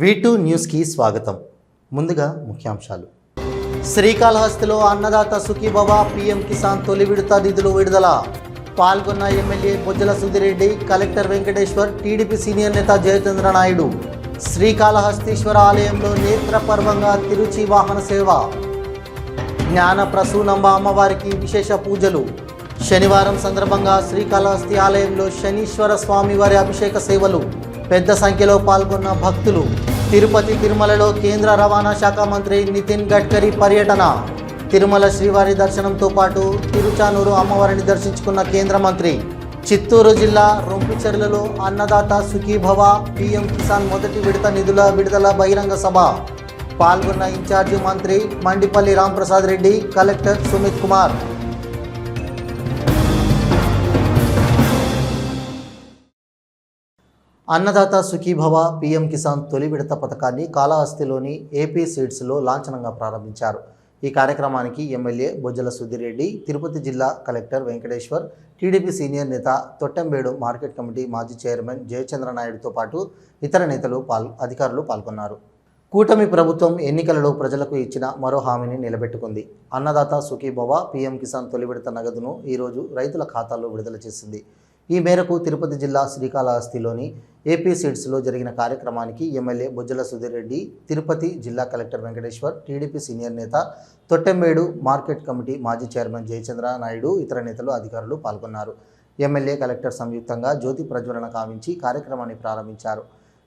వీటూ న్యూస్కి స్వాగతం. ముందుగా ముఖ్యాంశాలు. శ్రీకాళహస్తిలో అన్నదాత సుఖీభవ పీఎం కిసాన్ తొలి విడత నిధులు విడుదల. పాల్గొన్న MLA Bojjala Sudhireddy collector Venkateshwar TDP senior నేత జయచంద్ర నాయుడు. శ్రీకాళహస్తీశ్వర ఆలయంలో నేత్రపర్వంగా తిరుచి వాహన సేవ. జ్ఞాన ప్రసూనంబ అమ్మవారికి విశేష పూజలు. శనివారం సందర్భంగా శ్రీకాళహస్తి ఆలయంలో శనీశ్వర స్వామి వారి అభిషేక సేవలు. పెద్ద సంఖ్యలో పాల్గొన్న భక్తులు తిరుపతి తిరుమలలో కేంద్ర రవాణా శాఖ మంత్రి నితిన్ గడ్కరీ పర్యటన. తిరుమల శ్రీవారి దర్శనంతో పాటు తిరుచానూరు అమ్మవారిని దర్శించుకున్న కేంద్ర మంత్రి. చిత్తూరు జిల్లా రొంపిచెర్లలో అన్నదాత సుఖీభవ పీఎం కిసాన్ మొదటి విడత నిధుల విడుదల బహిరంగ సభ. పాల్గొన్న ఇన్ఛార్జి మంత్రి మండిపల్లి రాంప్రసాద్ రెడ్డి కలెక్టర్ సుమిత్ కుమార్. అన్నదాత సుఖీభవ పీఎం కిసాన్ తొలి విడత పథకాన్ని కాళహస్తిలోని ఏపీ సీడ్స్లో లాంఛనంగా ప్రారంభించారు. ఈ కార్యక్రమానికి ఎమ్మెల్యే బొజ్జల సుధిరెడ్డి తిరుపతి జిల్లా కలెక్టర్ వెంకటేశ్వర్ టీడీపీ సీనియర్ నేత తొట్టెంబేడు మార్కెట్ కమిటీ మాజీ చైర్మన్ జయచంద్ర నాయుడుతో పాటు ఇతర నేతలు పాల్ అధికారులు పాల్గొన్నారు. కూటమి ప్రభుత్వం ఎన్నికలలో ప్రజలకు ఇచ్చిన మరో హామీని నిలబెట్టుకుంది. అన్నదాత సుఖీభవ పీఎం కిసాన్ తొలి విడత నగదును ఈరోజు రైతుల ఖాతాల్లో విడుదల చేసింది. ఈ మేరకు తిరుపతి జిల్లా శ్రీకాళహస్తిలోని ఏపీ సీడ్స్లో జరిగిన కార్యక్రమానికి ఎమ్మెల్యే బుజ్జల సుధీరెడ్డి తిరుపతి జిల్లా కలెక్టర్ వెంకటేశ్వర్ టీడీపీ సీనియర్ నేత తొట్టెంబేడు మార్కెట్ కమిటీ మాజీ చైర్మన్ జయచంద్ర నాయుడు ఇతర నేతలు అధికారులు పాల్గొన్నారు. ఎమ్మెల్యే కలెక్టర్ సంయుక్తంగా జ్యోతి ప్రజ్వలన కావించి కార్యక్రమాన్ని ప్రారంభించారు.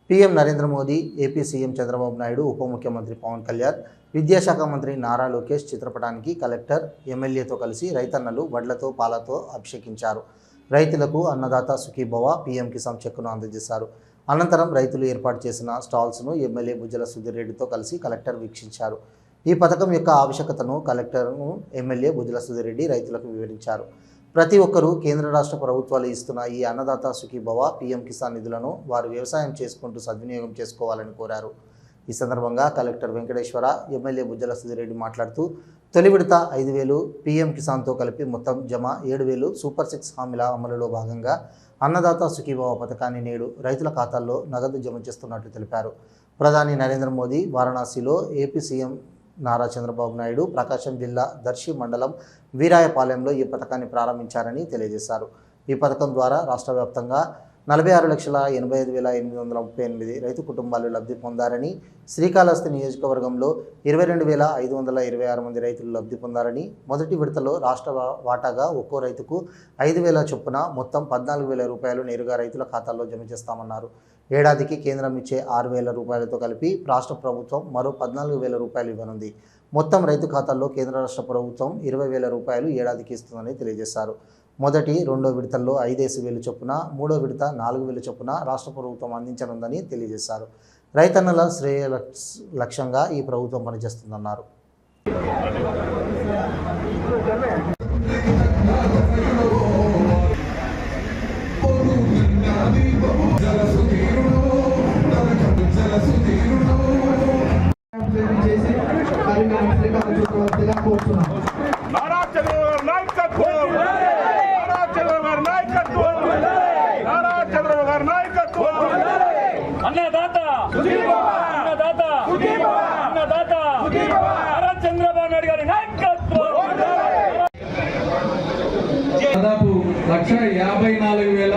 PM Narendra Modi AP CM Chandrababu Naidu ఉప ముఖ్యమంత్రి పవన్ కళ్యాణ్ విద్యాశాఖ మంత్రి నారా లోకేష్ చిత్రపటానికి కలెక్టర్ ఎమ్మెల్యేతో కలిసి రైతన్నలు వడ్లతో పాలతో అభిషేకించారు. రైతులకు అన్నదాత సుఖీభవ పీఎం కిసాన్ చెక్కును అందజేశారు. అనంతరం రైతులు ఏర్పాటు చేసిన స్టాల్స్ను ఎమ్మెల్యే బుజ్జల సుధీర్ రెడ్డితో కలిసి కలెక్టర్ వీక్షించారు. ఈ పథకం యొక్క ఆవశ్యకతను కలెక్టర్ను ఎమ్మెల్యే బుజ్జల సుధీర్ రెడ్డి రైతులకు వివరించారు. ప్రతి ఒక్కరూ కేంద్ర రాష్ట్ర ప్రభుత్వాలు ఇస్తున్న ఈ అన్నదాత సుఖీభవ పీఎం కిసాన్ నిధులను వారు వ్యవసాయం చేసుకుంటూ సద్వినియోగం చేసుకోవాలని కోరారు. ఈ సందర్భంగా కలెక్టర్ వెంకటేశ్వర ఎమ్మెల్యే బుజ్జల సుధిరెడ్డి మాట్లాడుతూ తొలి విడత ఐదు వేలు పీఎం కిసాన్తో కలిపి మొత్తం జమ ఏడు వేలు సూపర్ సిక్స్ హామీల అమలులో భాగంగా అన్నదాత సుఖీభావ పథకాన్ని నేడు రైతుల ఖాతాల్లో నగదు జమ చేస్తున్నట్లు తెలిపారు. ప్రధాని నరేంద్ర మోదీ వారణాసిలో ఏపీ సీఎం నారా చంద్రబాబు నాయుడు ప్రకాశం జిల్లా దర్శి మండలం వీరాయపాలెంలో ఈ పథకాన్ని ప్రారంభించారని తెలియజేశారు. ఈ పథకం ద్వారా రాష్ట్ర వ్యాప్తంగా నలభై ఆరు లక్షల ఎనభై ఐదు వేల ఎనిమిది వందల ముప్పై ఎనిమిది రైతు కుటుంబాలు లబ్ధి పొందారని శ్రీకాళహస్తి నియోజకవర్గంలో ఇరవై రెండు వేల ఐదు వందల ఇరవై ఆరు మంది రైతులు లబ్ధి పొందారని మొదటి విడతలో రాష్ట్ర వాటాగా ఒక్కో రైతుకు ఐదు వేల చొప్పున మొత్తం పద్నాలుగు వేల రూపాయలు నేరుగా రైతుల ఖాతాల్లో జమ చేస్తామన్నారు. ఏడాదికి కేంద్రం ఇచ్చే ఆరు వేల రూపాయలతో కలిపి రాష్ట్ర ప్రభుత్వం మరో పద్నాలుగు వేల రూపాయలు ఇవ్వనుంది. మొత్తం రైతు ఖాతాల్లో కేంద్ర రాష్ట్ర ప్రభుత్వం ఇరవై వేల రూపాయలు ఏడాదికి ఇస్తుందని తెలియజేశారు. మొదటి రెండో విడతల్లో ఐదేసి వేలు చొప్పున మూడో విడత నాలుగు వేలు చొప్పున రాష్ట్ర ప్రభుత్వం అందించనుందని తెలియజేశారు. రైతన్నల శ్రేయ లక్ష్యంగా ఈ ప్రభుత్వం పనిచేస్తుందన్నారు. చేసి మరి మేము శ్రీకాకుళం చుట్టువలసిగా కోరుతున్నాం నారా చంద్రబాబు నాయకత్వం నారా చంద్రబాబు నాయకత్వం నారా చంద్రబాబు నాయకత్వం అన్నదాత అన్నదాత అన్నదాత. నారా చంద్రబాబు నాయుడు గారి నాయకత్వం. దాదాపు లక్ష యాభై నాలుగు వేల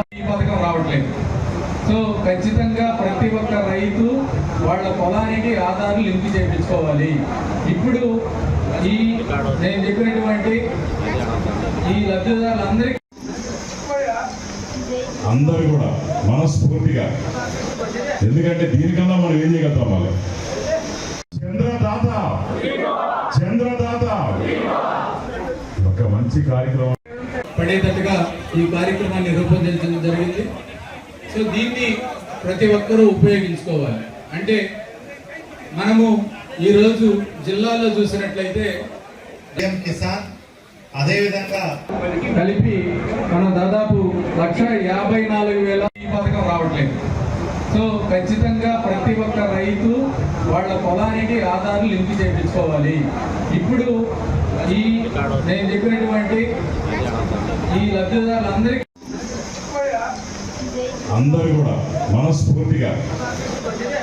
సో ఖచ్చితంగా ప్రతి ఒక్క రైతు వాళ్ళ పొలానికి ఆధార్ లింక్ చేయించుకోవాలి. ఇప్పుడు ఈ నేను చెప్పినటువంటి ఈ లబ్ధిదారులందరికీ అందరూ కూడా మనస్ఫూర్తిగా. ఎందుకంటే దీనికన్నా మనం ఏం చేయగలుగుతాం వాళ్ళు? చంద్రదాత! చంద్రదాత! ఒక మంచి కార్యక్రమం. పడేటట్టుగా ఈ కార్యక్రమాన్ని రూపొందించడం జరిగింది. సో దీన్ని ప్రతి ఒక్కరూ ఉపయోగించుకోవాలి. అంటే మనము ఈరోజు జిల్లాలో చూసినట్లయితే కిసాన్ అదేవిధంగా కలిపి మనం దాదాపు లక్ష యాభై నాలుగు వేల ఈ పథకం రావట్లేదు. సో ఖచ్చితంగా ప్రతి ఒక్క రైతు వాళ్ళ పొలానికి ఆధార్ లింక్ చేయించుకోవాలి. ఇప్పుడు ఈ నేను చెప్పినటువంటి ఈ లబ్ధిదారులందరికీ అందరూ కూడా మనస్ఫూర్తిగా.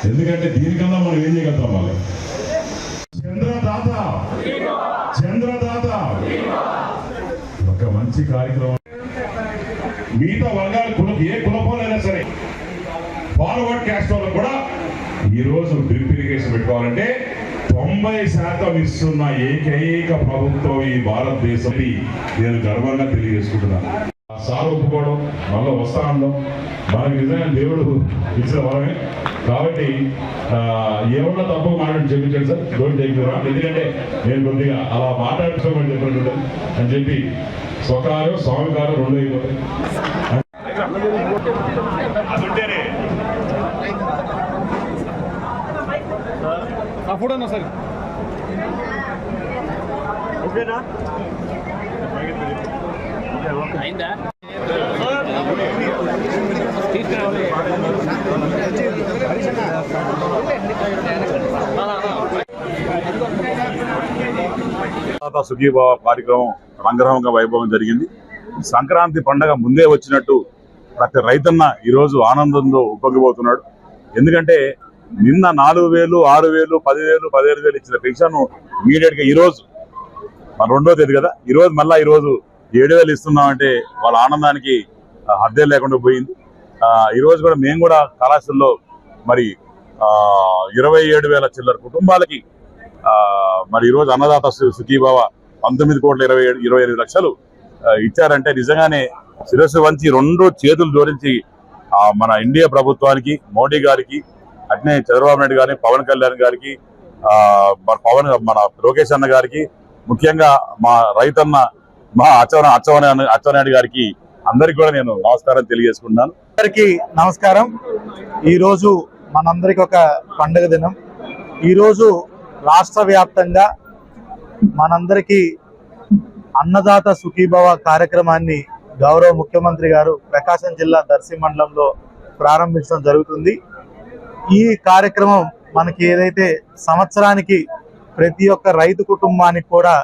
ఎందుకంటే దీనికన్నా మనం ఏం చేయగలుగుతాం వాళ్ళు చంద్రదాత చంద్రదాత ఒక మంచి కార్యక్రమం. మిగతా వర్గాలు కుల ఏ కులపోలైనా సరే ఫార్వర్డ్ క్యాస్ట్ వాళ్ళకు కూడా ఈ రోజు డ్రిప్ ఇరిగేషన్ పెట్టుకోవాలంటే తొంభై శాతం ఇస్తున్న ఏకైక ప్రభుత్వం ఈ భారతదేశం నేను గర్వంగా తెలియజేసుకుంటున్నాను. సార్ ఒప్పుకోవడం మళ్ళీ వస్తా అనడం మనకి నిజంగా దేవుడు ఇచ్చిన వరమే. కాబట్టి ఏమన్నా తప్పు మాట్లాడి చెప్పించండి సార్. డోంట్ టేక్ ఎందుకంటే నేను కొద్దిగా అలా మాట్లాడుకోమని చెప్పినట్టు అని చెప్పి స్వకారం స్వామి కారం రెండు అయిపోతాయి. అదుంటేనే తర్వాత సుఖీభావ కార్యక్రమం రంగరంగ వైభవం జరిగింది. సంక్రాంతి పండగ ముందే వచ్చినట్టు ప్రతి రైతన్న ఈరోజు ఆనందంలో ఉప్పొంగిపోతున్నాడు. ఎందుకంటే నిన్న నాలుగు వేలు ఆరు వేలు పదివేలు పదిహేను వేలు ఇచ్చిన పెన్షన్ ఇమీడియట్గా ఈరోజు మన రెండో తేదీ కదా ఈరోజు మళ్ళీ ఈరోజు ఏడు వేలు ఇస్తున్నామంటే వాళ్ళ ఆనందానికి హద్దే లేకుండా పోయింది. ఈరోజు కూడా మేము కూడా కళాశాలలో మరి ఇరవై ఏడు వేల చిల్లర కుటుంబాలకి మరి ఈరోజు అన్నదాత సు- సుఖీభావ పంతొమ్మిది కోట్ల ఇరవై ఇరవై ఎనిమిది లక్షలు ఇచ్చారంటే నిజంగానే శిరస్సు వంచి రెండు చేతులు జోడించి మన ఇండియా ప్రభుత్వానికి మోడీ గారికి అట్నే చంద్రబాబు నాయుడు గారిని పవన్ కళ్యాణ్ గారికి పవన్ మన లోకేష్ అన్న గారికి ముఖ్యంగా మా రైతన్న మా అచ్చవన అచ్చవన అచ్చవనాయుడు గారికి అందరికి కూడా నేను నమస్కారం తెలియజేసుకుంటున్నాను. అందరికి నమస్కారం. ఈరోజు మనందరికి ఒక పండుగ దినం. ఈరోజు రాష్ట్ర వ్యాప్తంగా మనందరికీ అన్నదాత సుఖీభవ కార్యక్రమాన్ని గౌరవ ముఖ్యమంత్రి గారు ప్రకాశం జిల్లా దర్శి మండలంలో ప్రారంభించడం జరుగుతుంది. ఈ కార్యక్రమం మనకి ఏదైతే సంవత్సరానికి ప్రతి ఒక్క రైతు కుటుంబానికి కూడా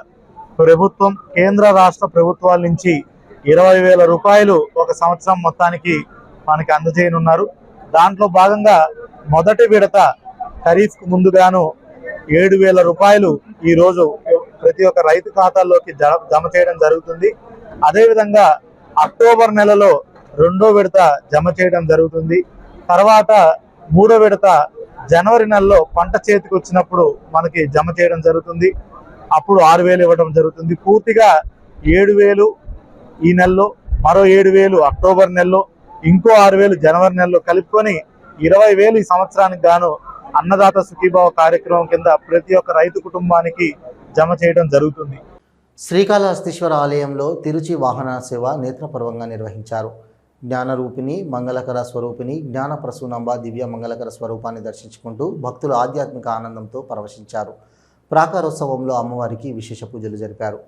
ప్రభుత్వం కేంద్ర రాష్ట్ర ప్రభుత్వాల నుంచి ఇరవై వేల రూపాయలు ఒక సంవత్సరం మొత్తానికి మనకి అందజేయనున్నారు. దాంట్లో భాగంగా మొదటి విడత ఖరీఫ్కు ముందుగాను ఏడు వేల రూపాయలు ఈరోజు ప్రతి ఒక్క రైతు ఖాతాల్లోకి జ- జమ చేయడం జరుగుతుంది. అదేవిధంగా అక్టోబర్ నెలలో రెండో విడత జమ చేయడం జరుగుతుంది. తర్వాత మూడో విడత జనవరి నెలలో పంట చేతికి వచ్చినప్పుడు మనకి జమ చేయడం జరుగుతుంది. అప్పుడు ఆరు వేలు ఇవ్వడం జరుగుతుంది. పూర్తిగా ఏడు వేలు ఈ నెలలో మరో ఏడు వేలు అక్టోబర్ నెలలో ఇంకో ఆరు వేలు జనవరి నెలలో కలుపుకొని ఇరవై వేలు ఈ సంవత్సరానికి గాను అన్నదాత సుఖీభావ కార్యక్రమం కింద ప్రతి ఒక్క రైతు కుటుంబానికి జమ చేయడం జరుగుతుంది. శ్రీకాళహస్తీశ్వర ఆలయంలో తిరుచి వాహన సేవ నేత్రపర్వంగా నిర్వహించారు. జ్ఞానరూపిణి మంగళకర స్వరూపిణి జ్ఞాన ప్రసూనంబ దివ్య మంగళకర స్వరూపాన్ని దర్శించుకుంటూ భక్తులు ఆధ్యాత్మిక ఆనందంతో పరవశించారు. ప్రాకారోత్సవంలో అమ్మవారికి విశేష పూజలు జరిపారు.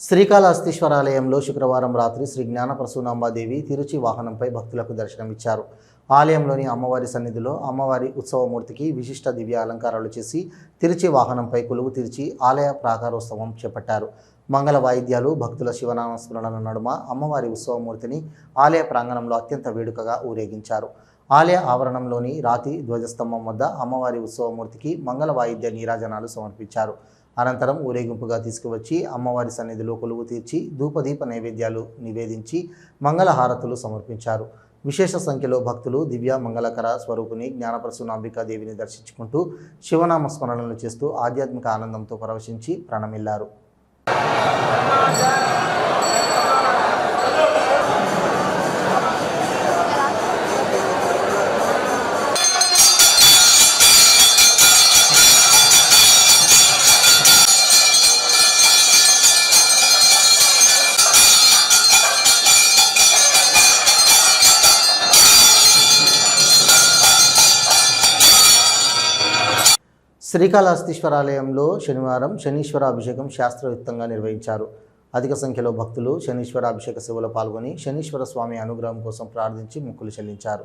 శ్రీకాళహస్తీశ్వర ఆలయంలో శుక్రవారం రాత్రి శ్రీ జ్ఞాన ప్రసూనాంబాదేవి తిరుచి వాహనంపై భక్తులకు దర్శనమిచ్చారు. ఆలయంలోని అమ్మవారి సన్నిధిలో అమ్మవారి ఉత్సవమూర్తికి విశిష్ట దివ్య అలంకారాలు చేసి తిరిచి వాహనంపై కొలువు తీర్చి ఆలయ ప్రాకారోత్సవం చేపట్టారు. మంగళ వాయిద్యాలు భక్తుల శివనామ స్మరణల నడుమ అమ్మవారి ఉత్సవమూర్తిని ఆలయ ప్రాంగణంలో అత్యంత వేడుకగా ఊరేగించారు. ఆలయ ఆవరణంలోని రాతి ధ్వజస్తంభం వద్ద అమ్మవారి ఉత్సవమూర్తికి మంగళ వాయిద్య నీరాజనాలు సమర్పించారు. అనంతరం ఊరేగింపుగా తీసుకువచ్చి అమ్మవారి సన్నిధిలో కొలువు తీర్చి ధూపదీప నైవేద్యాలు నివేదించి మంగళహారతులు సమర్పించారు. విశేష సంఖ్యలో భక్తులు దివ్య మంగళకర స్వరూపుని జ్ఞానప్రసూనాంబికా దేవిని దర్శించుకుంటూ శివనామ స్మరణలు చేస్తూ ఆధ్యాత్మిక ఆనందంతో పరవశించి ప్రణమిల్లారు. శ్రీకాళహస్తీశ్వర ఆలయంలో శనివారం శనీశ్వర అభిషేకం శాస్త్రయుక్తంగా నిర్వహించారు. అధిక సంఖ్యలో భక్తులు శనీశ్వర అభిషేక సేవలో పాల్గొని శనీశ్వర స్వామి అనుగ్రహం కోసం ప్రార్థించి మొక్కులు చెల్లించారు.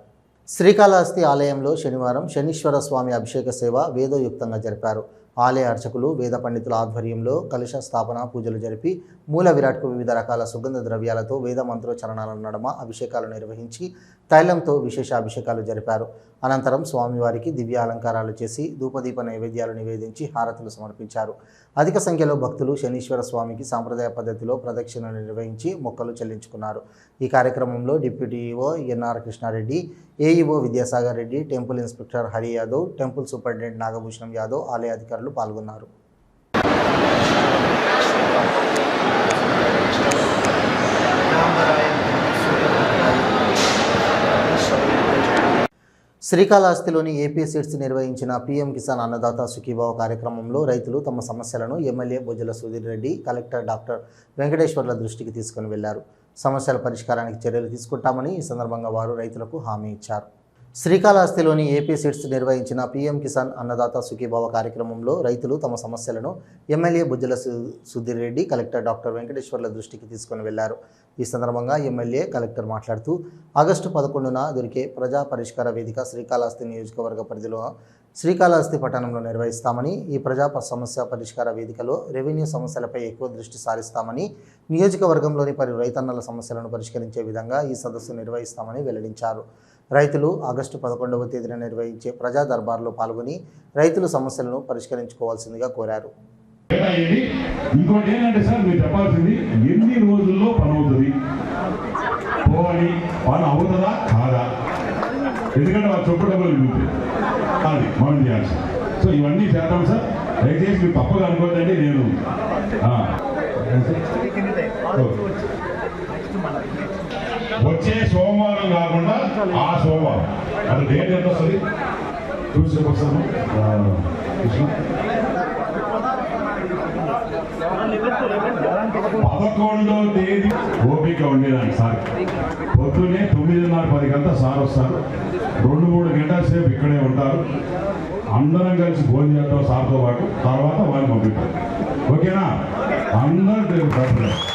శ్రీకాళహస్తి ఆలయంలో శనివారం శనీశ్వర స్వామి అభిషేక సేవ వేదోయుక్తంగా జరిపారు. ఆలయ అర్చకులు వేద పండితుల ఆధ్వర్యంలో కలుష స్థాపన పూజలు జరిపి మూల విరాట్కు వివిధ రకాల సుగంధ ద్రవ్యాలతో వేద మంత్రోచ్చరణాల నడమ అభిషేకాలు నిర్వహించి తైలంతో విశేష అభిషేకాలు జరిపారు. అనంతరం స్వామివారికి దివ్య అలంకారాలు చేసి ధూపదీప నైవేద్యాలు నివేదించి హారతులు సమర్పించారు. అధిక సంఖ్యలో భక్తులు శనీశ్వర స్వామికి సాంప్రదాయ పద్ధతిలో ప్రదక్షిణలు నిర్వహించి మొక్కలు చెల్లించుకున్నారు. ఈ కార్యక్రమంలో deputy EO N R Krishnareddy AEO Vidyasagar Reddy temple inspector Hari Yadav temple superintendent Nagabhushanam Yadav ఆలయ అధికారులు పాల్గొన్నారు. శ్రీకాళహస్తిలోని ఏపీ సీడ్స్ నిర్వహించిన పీఎం కిసాన్ అన్నదాత సుఖీభావ కార్యక్రమంలో రైతులు తమ సమస్యలను MLA Bojjala Sudhir Reddy collector doctor వెంకటేశ్వర్ల దృష్టికి తీసుకుని వెళ్ళారు. సమస్యల పరిష్కారానికి చర్యలు తీసుకుంటామని ఈ సందర్భంగా వారు రైతులకు హామీ ఇచ్చారు. శ్రీకాళహస్తిలోని ఏపీ సీడ్స్ నిర్వహించిన పీఎం కిసాన్ అన్నదాత సుఖీభావ కార్యక్రమంలో రైతులు తమ సమస్యలను ఎమ్మెల్యే బుజ్జల సు- సుధీర్ రెడ్డి కలెక్టర్ డాక్టర్ వెంకటేశ్వర్ల దృష్టికి తీసుకుని వెళ్ళారు. ఈ సందర్భంగా ఎమ్మెల్యే కలెక్టర్ మాట్లాడుతూ ఆగస్టు పదకొండున దొరికే ప్రజా పరిష్కార వేదిక శ్రీకాళహస్తి నియోజకవర్గ పరిధిలో శ్రీకాళహస్తి పట్టణంలో నిర్వహిస్తామని ఈ ప్రజా సమస్య పరిష్కార వేదికలో రెవెన్యూ సమస్యలపై ఎక్కువ దృష్టి సారిస్తామని నియోజకవర్గంలోని పలు రైతన్నల సమస్యలను పరిష్కరించే విధంగా ఈ సదస్సు నిర్వహిస్తామని వెల్లడించారు. రైతులు ఆగస్టు పదకొండవ తేదీన నిర్వహించే ప్రజా దర్బార్లో పాల్గొని రైతుల సమస్యలను పరిష్కరించుకోవాల్సిందిగా కోరారు. ఇది ఇంకోటి ఏంటంటే సార్ మీరు చెప్పాల్సింది ఎన్ని రోజుల్లో పని అవుతుంది పోవాలి పని అవుతుందా కాదా? ఎందుకంటే వాళ్ళు చొప్పు డబ్బులు మిగులుతాయి అది మనం చేయాల్సి సో ఇవన్నీ చేద్దాం సార్. దయచేసి మీరు తప్పగా అనుకోవద్దండి నేను. వచ్చే సోమవారం కాకుండా ఆ సోమవారం. అది డేట్ ఎంత వస్తుంది? చూసి వస్తాను కృష్ణ. పదకొండో తేదీ ఓపిక ఉండేదాన్ని సార్. పొద్దునే తొమ్మిదిన్నర పది గంట సార్ వస్తారు. రెండు మూడు గంటల సేపు ఇక్కడే ఉంటారు. అందరం కలిసి భోజనం చేద్దాం సార్తో పాటు. తర్వాత వాళ్ళు పంపిస్తారు ఓకేనా? అందరూ తెలుసు సార్.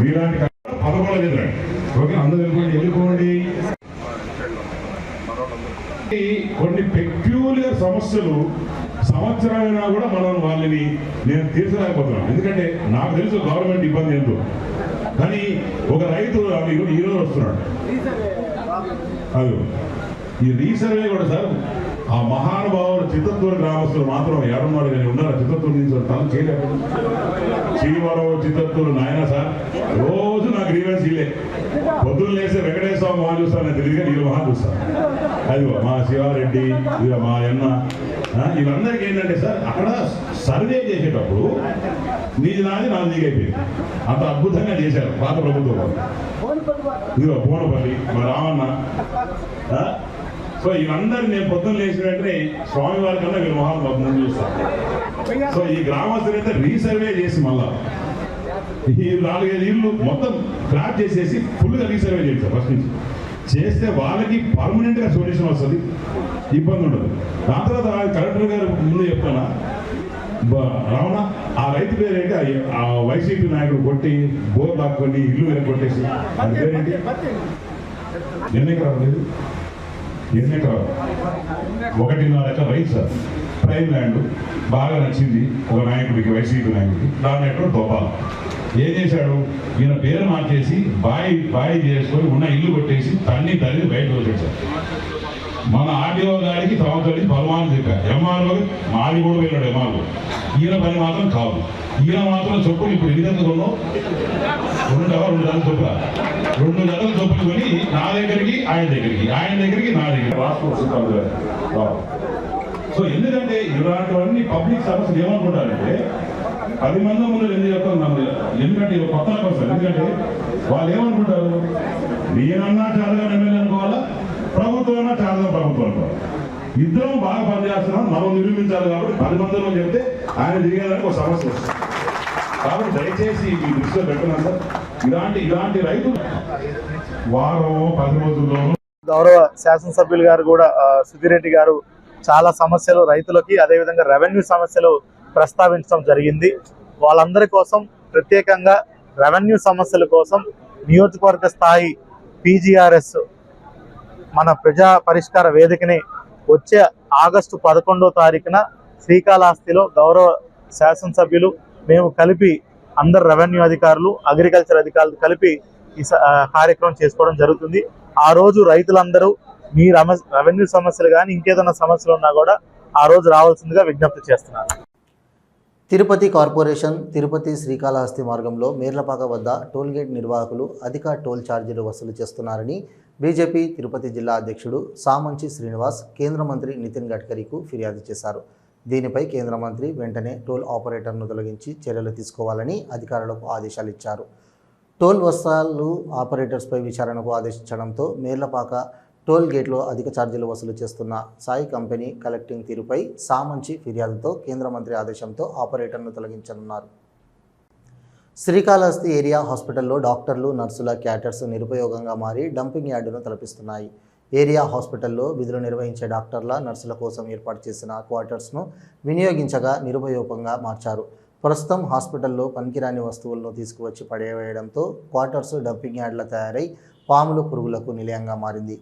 మీలాంటి పదకొండు ఎదురండి ఓకే అందరూ వెళ్ళిపోండి వెళ్ళిపోండి. కొన్ని పెక్యూలియర్ సమస్యలు సంవత్సరమైనా కూడా మనం వాళ్ళని నేను తీర్చలేకపోతున్నాను. ఎందుకంటే నాకు తెలుసు గవర్నమెంట్ ఇబ్బంది ఏంటో కానీ ఒక రైతు అవి ఈ రోజు వస్తున్నాడు. అది ఈ రీసర్వే కూడా సార్ ఆ మహానుభావులు చిత్తూరు గ్రామస్తులు మాత్రం ఏడున్నారు కానీ ఉన్నారు? చిత్తూరు నుంచి తను చేయలేదు శ్రీవరం చిత్తూరు నాయన సార్ రోజు నా గ్రీవెన్స్ ఇల్లే. పొద్దున్న లేసే వెంకటేశ్వర స్వామి మహా చూస్తాను తెలియదు కానీ వీళ్ళు మహా చూస్తాను అదిగో మా శివారెడ్డి ఇక మా అన్న వీళ్ళందరికీ ఏంటంటే సార్ అక్కడ సర్వే చేసేటప్పుడు నీది నాది నాది నీకైపోయింది అంత అద్భుతంగా చేశారు పాత ప్రభుత్వం ఇదిగో బోనపల్లి మా రామన్న సో వీళ్ళందరినీ నేను పొద్దున్న లేచిన వెంటనే స్వామివారి కన్నా వీళ్ళు మహాన్ ముందు చూస్తాను సో ఈ గ్రామస్తులైతే రీసర్వే చేసి మళ్ళా. ఈ నాలుగైదు ఇళ్ళు మొత్తం ఫ్లాట్ చేసేసి ఫుల్గా రీసర్వే చేస్తారు ఫస్ట్ నుంచి. చేస్తే వాళ్ళకి పర్మనెంట్గా సొల్యూషన్ వస్తుంది. ఇబ్బంది ఉండదు. దాని తర్వాత కలెక్టర్ గారు ముందు చెప్తానా రావణ ఆ రైతు పేరేంటి ఆ- ఆ వైసీపీ నాయకుడు కొట్టి బోర్ లాక్కొని ఇల్లు కొట్టేసి అది పేరేంటి? ఎన్ని ఎకరాలు లేదు ఒకటిన్నరక ఎకరాలు సార్ ప్రైమ్ ల్యాండ్ బాగా నచ్చింది ఒక నాయకుడికి వైసీపీ నాయకుడికి. దాని ఎక్కడ దొబ్బాలి ఏం చేశాడు ఈయన పేరు మార్చేసి బాయి బాయి చేసుకొని ఉన్న ఇల్లు కొట్టేసి తన్ని తల్లి బయట వచ్చేసాడు మన ఆర్డీఓ గారికి సంవత్సరం పరమాను చెప్పారు. ఎంఆర్ఓ మాది కూడా వెళ్ళాడు ఎంఆర్ఓ. ఈయన పని మాత్రం కాదు. ఈయన మాత్రం చొప్పులు ఇప్పుడు ఎన్ని జతలు కొన్నావు రెండు రెండు జతలు చొప్పుల రెండు జతలు చొప్పులు కొని నా దగ్గరికి ఆయన దగ్గరికి. ఆయన దగ్గరికి నా దగ్గరికి. సో ఎందుకంటే ఇలాంటివన్నీ పబ్లిక్ సర్వీస్ ఏమనుకుంటారంటే పది మంది ముందు ఎందుకు చెప్తాను నాకు ఎందుకంటే ఇది కొత్త కోసం ఎందుకంటే వాళ్ళు ఏమనుకుంటారు? నేనన్నా చాలగా ఎమ్మెల్యే అనుకోవాలా? ప్రభుత్వం అన్నా చాలగా ప్రభుత్వం అనుకోవాలి? ఇద్దరం బాగా పనిచేస్తున్నాం మనం నిరూపించాలి కాబట్టి పది మందిలో చెప్తే ఆయన దిగేదానికి ఒక సమస్య వస్తుంది. కాబట్టి దయచేసి మీ దృష్టిలో పెట్టున్నాను సార్. ఇలాంటి ఇలాంటి రైతులు వారం పది రోజుల్లో గౌరవ శాసనసభ్యులు గారు కూడా సుధీరెడ్డి గారు చాలా సమస్యలు రైతులకి అదేవిధంగా రెవెన్యూ సమస్యలు ప్రస్తావించడం జరిగింది. వాళ్ళందరి కోసం ప్రత్యేకంగా రెవెన్యూ సమస్యల కోసం నియోజకవర్గ స్థాయి పీజీఆర్ఎస్ మన ప్రజా పరిష్కార వేదికని వచ్చే ఆగస్టు పదకొండో తారీఖున శ్రీకాళహస్తిలో గౌరవ శాసనసభ్యులు మేము కలిపి అందరు రెవెన్యూ అధికారులు అగ్రికల్చర్ అధికారులు కలిపి ఈ స- కార్యక్రమం చేసుకోవడం జరుగుతుంది. ఆ రోజు రైతులందరూ మీ రెవెన్యూ సమస్యలు కానీ ఇంకేదైనా సమస్యలు ఉన్నా కూడా ఆ రోజు రావాల్సిందిగా విజ్ఞప్తి చేస్తున్నారు తిరుపతి కార్పొరేషన్ తిరుపతి శ్రీకాళహస్తి మార్గంలో మేర్లపాక వద్ద టోల్గేట్ నిర్వాహకులు అధిక టోల్ ఛార్జీలు వసూలు చేస్తున్నారని బీజేపీ తిరుపతి జిల్లా అధ్యక్షుడు సామంచి శ్రీనివాస్ కేంద్ర మంత్రి నితిన్ గడ్కరీకు ఫిర్యాదు చేశారు. దీనిపై కేంద్ర మంత్రి వెంటనే టోల్ ఆపరేటర్ను తొలగించి చర్యలు తీసుకోవాలని అధికారులకు ఆదేశాలు ఇచ్చారు. టోల్ వస్తాలు ఆపరేటర్స్పై విచారణకు ఆదేశించడంతో మేర్లపాక టోల్ గేట్లో అధిక ఛార్జీలు వసూలు చేస్తున్న సాయి కంపెనీ కలెక్టింగ్ తీరుపై సామంచి ఫిర్యాదుతో కేంద్ర మంత్రి ఆదేశంతో ఆపరేటర్ను తొలగించనున్నారు. శ్రీకాళహస్తి ఏరియా హాస్పిటల్లో డాక్టర్లు నర్సుల క్యాటర్స్ నిరుపయోగంగా మారి డంపింగ్ యార్డును తలపిస్తున్నాయి. ఏరియా హాస్పిటల్లో విధులు నిర్వహించే డాక్టర్ల నర్సుల కోసం ఏర్పాటు చేసిన క్వార్టర్స్ను వినియోగించగా నిరుపయోగంగా మార్చారు. ప్రస్తుతం హాస్పిటల్లో పనికిరాని వస్తువులను తీసుకువచ్చి పడేయడంతో క్వార్టర్స్ డంపింగ్ యార్డ్ల తయారై పాములు పురుగులకు నిలయంగా మారింది.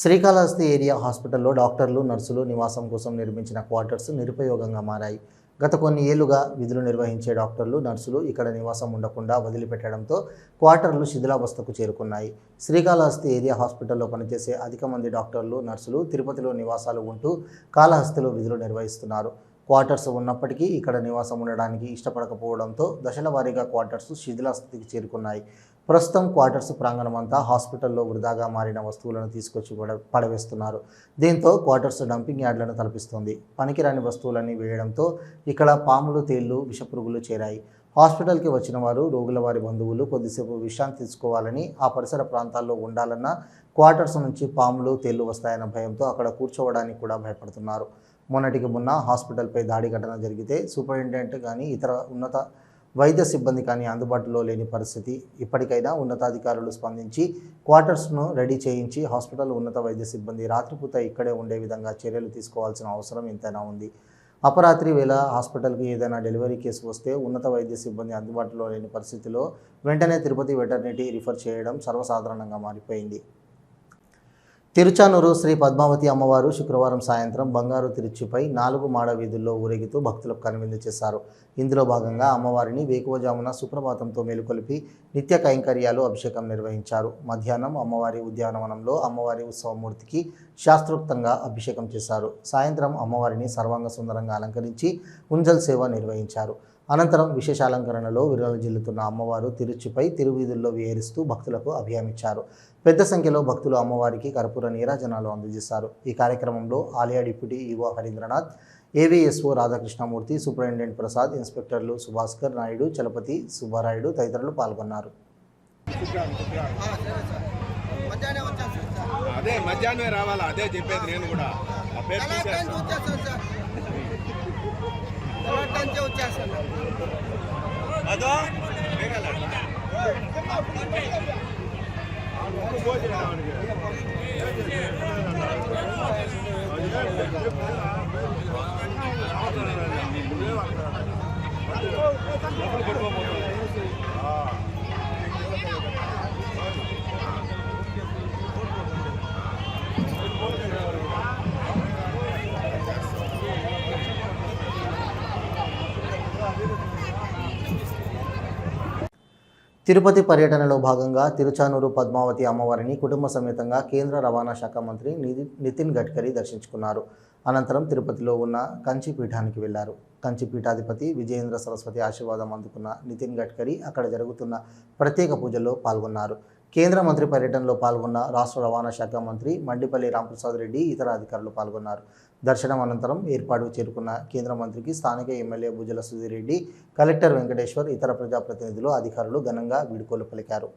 శ్రీకాళహస్తి ఏరియా హాస్పిటల్లో డాక్టర్లు నర్సులు నివాసం కోసం నిర్మించిన క్వార్టర్స్ నిరుపయోగంగా మారాయి. గత కొన్ని ఏళ్ళుగా విధులు నిర్వహించే డాక్టర్లు నర్సులు ఇక్కడ నివాసం ఉండకుండా వదిలిపెట్టడంతో క్వార్టర్లు శిథిలావస్థకు చేరుకున్నాయి. శ్రీకాళహస్తి ఏరియా హాస్పిటల్లో పనిచేసే అధిక మంది డాక్టర్లు నర్సులు తిరుపతిలో నివాసాలు ఉంటూ కాళహస్తిలో విధులు నిర్వహిస్తున్నారు. క్వార్టర్స్ ఉన్నప్పటికీ ఇక్కడ నివాసం ఉండడానికి ఇష్టపడకపోవడంతో దశల వారీగా క్వార్టర్స్ శిథిలాస్థితికి చేరుకున్నాయి. ప్రస్తుతం క్వార్టర్స్ ప్రాంగణం అంతా హాస్పిటల్లో వృధాగా మారిన వస్తువులను తీసుకొచ్చి పడవేస్తున్నారు. దీంతో క్వార్టర్స్ డంపింగ్ యార్డ్లను తలపిస్తుంది. పనికిరాని వస్తువులన్నీ వేయడంతో ఇక్కడ పాములు తేళ్ళు విషపురుగులు చేరాయి. హాస్పిటల్కి వచ్చిన వారు రోగుల వారి బంధువులు కొద్దిసేపు విశ్రాంతి తీసుకోవాలని ఆ పరిసర ప్రాంతాల్లో ఉండాలన్న క్వార్టర్స్ నుంచి పాములు తేళ్ళు వస్తాయన్న భయంతో అక్కడ కూర్చోవడానికి కూడా భయపడుతున్నారు. మొన్నటికి మొన్న హాస్పిటల్పై దాడి ఘటన జరిగితే సూపరింటెండెంట్ కానీ ఇతర ఉన్నత వైద్య సిబ్బంది కానీ అందుబాటులో లేని పరిస్థితి. ఇప్పటికైనా ఉన్నతాధికారులు స్పందించి క్వార్టర్స్ను రెడీ చేయించి హాస్పిటల్ ఉన్నత వైద్య సిబ్బంది రాత్రిపూట ఇక్కడే ఉండే విధంగా చర్యలు తీసుకోవాల్సిన అవసరం ఎంతైనా ఉంది. అపరాత్రి వేళ హాస్పిటల్కి ఏదైనా డెలివరీ కేసు వస్తే ఉన్నత వైద్య సిబ్బంది అందుబాటులో లేని పరిస్థితిలో వెంటనే తిరుపతి వెటర్నిటీ రిఫర్ చేయడం సర్వసాధారణంగా మారిపోయింది. తిరుచానూరు శ్రీ పద్మావతి అమ్మవారు శుక్రవారం సాయంత్రం బంగారు తిరుచిపై నాలుగు మాడ వీధుల్లో ఊరేగుతూ భక్తులకు కనువిందు చేశారు. ఇందులో భాగంగా అమ్మవారిని వేకువజామున సుప్రభాతంతో మేలుకొలిపి నిత్య కైంకర్యాలు అభిషేకం నిర్వహించారు. మధ్యాహ్నం అమ్మవారి ఉద్యానవనంలో అమ్మవారి ఉత్సవమూర్తికి శాస్త్రోక్తంగా అభిషేకం చేశారు. సాయంత్రం అమ్మవారిని సర్వాంగ సుందరంగా అలంకరించి ఉంజల్ సేవ నిర్వహించారు. అనంతరం విశేష అలంకరణలో విరాజిల్లుతున్న అమ్మవారు తిరుచిపై తిరువీధుల్లో విహరిస్తూ భక్తులకు అభయమిచ్చారు పెద్ద సంఖ్యలో భక్తులు అమ్మవారికి కర్పూర నీరాజనాలు అందజేశారు. ఈ కార్యక్రమంలో ఆలయ deputy EO Harindranath AVSO Radhakrishnamurthy superintendent Prasad ఇన్స్పెక్టర్లు Subhaskar Naidu Chalapathi Subbarayudu తదితరులు పాల్గొన్నారు. అదే మధ్యాహ్నమే రావాలా? అదే చెప్పేది నేను కూడా. ఆ పేరు తీసేస్తా. అదో తిరుపతి పర్యటనలో భాగంగా తిరుచానూరు పద్మావతి అమ్మవారిని కుటుంబ సమేతంగా కేంద్ర రవాణా శాఖ మంత్రి నితిన్ గడ్కరీ దర్శించుకున్నారు. అనంతరం తిరుపతిలో ఉన్న కంచి పీఠానికి వెళ్ళారు. కంచి పీఠాధిపతి విజయేంద్ర సరస్వతి ఆశీర్వాదం అందుకున్న నితిన్ గడ్కరీ అక్కడ జరుగుతున్న ప్రత్యేక పూజల్లో పాల్గొన్నారు. కేంద్ర మంత్రి పర్యటనలో పాల్గొన్న రాష్ట్ర రవాణా శాఖ మంత్రి మండిపల్లి రాంప్రసాద్ రెడ్డి ఇతర అధికారులు పాల్గొన్నారు. దర్శనం అనంతరం ఏర్పాటు చేరుకున్న కేంద్ర మంత్రికి స్థానిక ఎమ్మెల్యే భుజల సుధీరెడ్డి కలెక్టర్ వెంకటేశ్వర్ ఇతర ప్రజాప్రతినిధులు అధికారులు ఘనంగా వీడుకోలు పలికారు.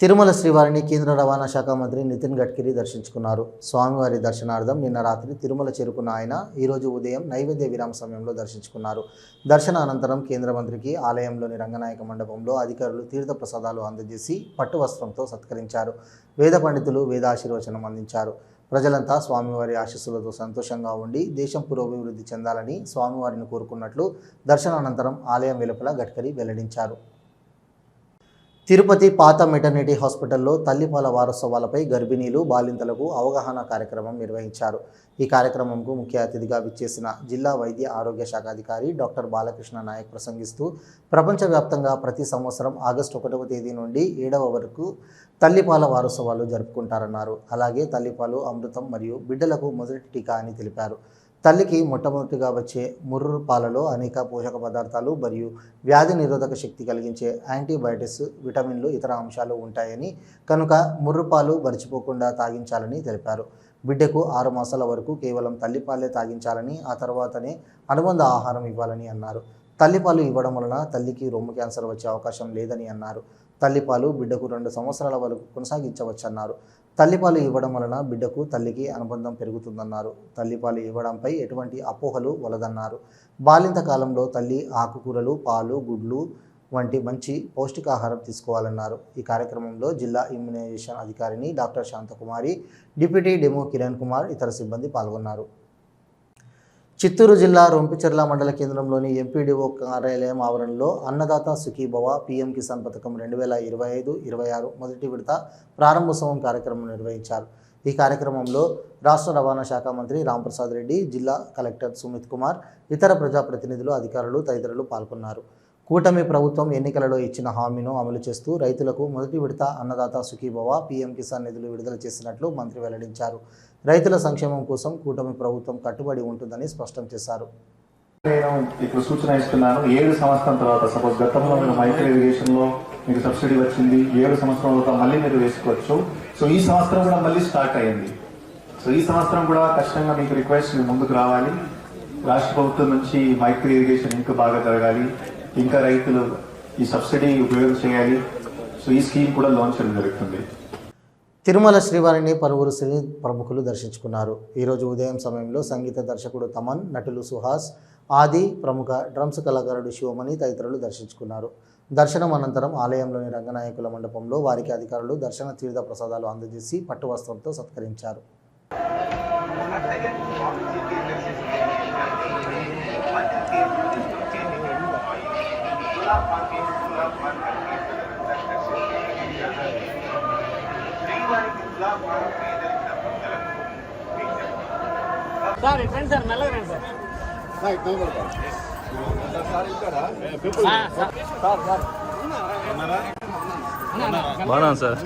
తిరుమల శ్రీవారిని కేంద్ర రవాణా శాఖ మంత్రి నితిన్ గడ్కరీ దర్శించుకున్నారు. స్వామివారి దర్శనార్థం నిన్న రాత్రి తిరుమల చేరుకున్న ఆయన ఈరోజు ఉదయం నైవేద్య విరామ సమయంలో దర్శించుకున్నారు. దర్శన అనంతరం కేంద్ర మంత్రికి ఆలయంలోని రంగనాయక మండపంలో అధికారులు తీర్థ ప్రసాదాలు అందజేసి పట్టు వస్త్రంతో సత్కరించారు. వేద పండితులు వేదాశీర్వచనం అందించారు. ప్రజలంతా స్వామివారి ఆశీస్సులతో సంతోషంగా ఉండి దేశం పురోభివృద్ధి చెందాలని స్వామివారిని కోరుకున్నట్లు దర్శనానంతరం ఆలయం వెలుపల గడ్కరీ వెల్లడించారు. తిరుపతి పాత మెటర్నిటీ హాస్పిటల్లో తల్లిపాల వారోత్సవాలపై గర్భిణీలు బాలింతలకు అవగాహన కార్యక్రమం నిర్వహించారు. ఈ కార్యక్రమంకు ముఖ్య అతిథిగా విచ్చేసిన జిల్లా వైద్య ఆరోగ్య శాఖ అధికారి డాక్టర్ బాలకృష్ణ నాయక్ ప్రసంగిస్తూ ప్రపంచవ్యాప్తంగా ప్రతి సంవత్సరం ఆగస్టు ఒకటవ తేదీ నుండి ఏడవ వరకు తల్లిపాల వారోత్సవాలు జరుపుకుంటారన్నారు. అలాగే తల్లిపాలు అమృతం మరియు బిడ్డలకు మొదటి టీకా అని తెలిపారు. తల్లికి మొట్టమొదటిగా వచ్చే ముర్రు పాలలో అనేక పోషక పదార్థాలు మరియు వ్యాధి నిరోధక శక్తి కలిగించే యాంటీబయాటిక్స్ విటమిన్లు ఇతర అంశాలు ఉంటాయని కనుక ముర్రు పాలు మరిచిపోకుండా తాగించాలని తెలిపారు. బిడ్డకు ఆరు మాసాల వరకు కేవలం తల్లిపాలే తాగించాలని ఆ తర్వాతనే అనుబంధ ఆహారం ఇవ్వాలని అన్నారు. తల్లిపాలు ఇవ్వడం వలన తల్లికి రొమ్ము క్యాన్సర్ వచ్చే అవకాశం లేదని అన్నారు. తల్లిపాలు బిడ్డకు రెండు సంవత్సరాల వరకు కొనసాగించవచ్చన్నారు. తల్లిపాలు ఇవ్వడం వలన బిడ్డకు తల్లికి అనుబంధం పెరుగుతుందన్నారు. తల్లిపాలు ఇవ్వడంపై ఎటువంటి అపోహలు వలదన్నారు. బాలింత కాలంలో తల్లి ఆకుకూరలు పాలు గుడ్లు వంటి మంచి పౌష్టికాహారం తీసుకోవాలన్నారు. ఈ కార్యక్రమంలో జిల్లా ఇమ్యునైజేషన్ అధికారిని doctor Shanthakumari deputy demo Kiran Kumar ఇతర సిబ్బంది పాల్గొన్నారు. చిత్తూరు జిల్లా రొంపిచెర్ల మండల కేంద్రంలోని ఎంపీడీఓ కార్యాలయం ఆవరణలో అన్నదాత సుఖీభవ పీఎం కిసాన్ పథకం రెండు వేల ఇరవై ఐదు ఇరవై ఆరు మొదటి విడత ప్రారంభోత్సవం కార్యక్రమం నిర్వహించారు. ఈ కార్యక్రమంలో రాష్ట్ర రవాణా శాఖ మంత్రి రాంప్రసాద్ రెడ్డి జిల్లా కలెక్టర్ సుమిత్ కుమార్ ఇతర ప్రజాప్రతినిధులు అధికారులు తదితరులు పాల్గొన్నారు. కూటమి ప్రభుత్వం ఎన్నికలలో ఇచ్చిన హామీను అమలు చేస్తూ రైతులకు మొదటి విడత అన్నదాత సుఖీభవ పీఎం కిసాన్ నిధులు విడుదల చేసినట్లు మంత్రి వెల్లడించారు. రైతుల సంక్షేమం కోసం కూటమి ప్రభుత్వం కట్టుబడి ఉంటుందని స్పష్టం చేశారు. నేను ఇప్పుడు సూచన ఇస్తున్నాను ఏడు సంవత్సరం తర్వాత సపోజ్ గతంలో మీరు మైక్రో ఇరిగేషన్లో మీకు సబ్సిడీ వచ్చింది ఏడు సంవత్సరం తర్వాత మళ్ళీ మీరు వేసుకోవచ్చు. సో ఈ సంవత్సరం కూడా మళ్ళీ స్టార్ట్ అయ్యింది. సో ఈ సంవత్సరం కూడా ఖచ్చితంగా మీకు రిక్వెస్ట్ మీ ముందుకు రావాలి. రాష్ట్ర ప్రభుత్వం నుంచి మైక్రో ఇరిగేషన్ ఇంకా బాగా జరగాలి. ఇంకా రైతులు ఈ సబ్సిడీ ఉపయోగం చేయాలి. సో ఈ స్కీమ్ కూడా లాంచ్ చేయడం జరుగుతుంది. తిరుమల శ్రీవారిని పలువురు సినీ ప్రముఖులు దర్శించుకున్నారు. ఈరోజు ఉదయం సమయంలో సంగీత దర్శకుడు తమన్ నటులు సుహాస్ ఆది ప్రముఖ డ్రమ్స్ కళాకారుడు శివమణి తదితరులు దర్శించుకున్నారు. దర్శనం అనంతరం ఆలయంలోని రంగనాయకుల మండపంలో వారికి అధికారులు దర్శన తీర్థ ప్రసాదాలు అందజేసి పట్టు వస్త్రంతో సత్కరించారు. సార్ ఫ్రెండ్ సార్ మెల్లగా రండి సార్ బాగా సార్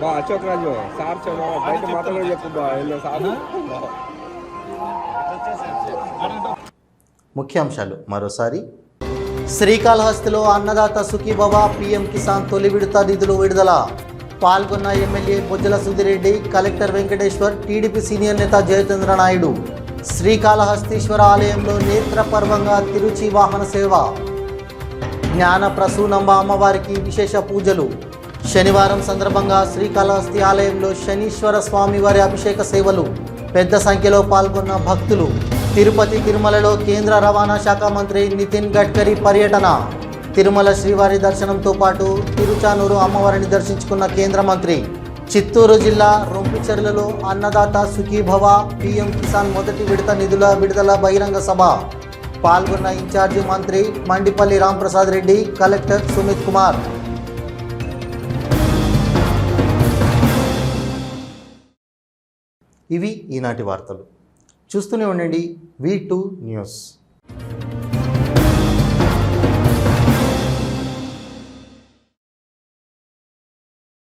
బా అశోక్ రాజు సార్ బయట మాటలు చెప్పు బా ఎల్లో సార్. ముఖ్యాంశాలు మరోసారి. శ్రీకాళహస్తిలో అన్నదాత సుఖీభవ పీఎం కిసాన్ తొలి విడత నిధులు విడుదల. పాల్గొన్న MLA Bojjala Sudhireddy collector Venkateshwar TDP senior నేత జయచంద్ర నాయుడు. శ్రీకాళహస్తీశ్వర ఆలయంలో నేత్రపర్వంగా తిరుచి వాహన సేవ. జ్ఞాన ప్రసూనంబ అమ్మవారికి విశేష పూజలు. శనివారం సందర్భంగా శ్రీకాళహస్తి ఆలయంలో శనీశ్వర స్వామి వారి అభిషేక సేవలు పెద్ద సంఖ్యలో పాల్గొన్న భక్తులు. తిరుపతి తిరుమలలో కేంద్ర రవాణా శాఖ మంత్రి నితిన్ గడ్కరీ పర్యటన. తిరుమల శ్రీవారి దర్శనంతో పాటు తిరుచానూరు అమ్మవారిని దర్శించుకున్న కేంద్ర మంత్రి. చిత్తూరు జిల్లా రొంపిచెర్లలో అన్నదాత సుఖీభవ పీఎం కిసాన్ మొదటి విడత నిధుల విడుదల బహిరంగ సభ. పాల్గొన్న ఇన్ఛార్జి మంత్రి మండిపల్లి రాంప్రసాద్ రెడ్డి కలెక్టర్ సుమిత్ కుమార్. ఇవి ఈనాటి వార్తలు. చూస్తూనే ఉండండి వి టూ న్యూస్.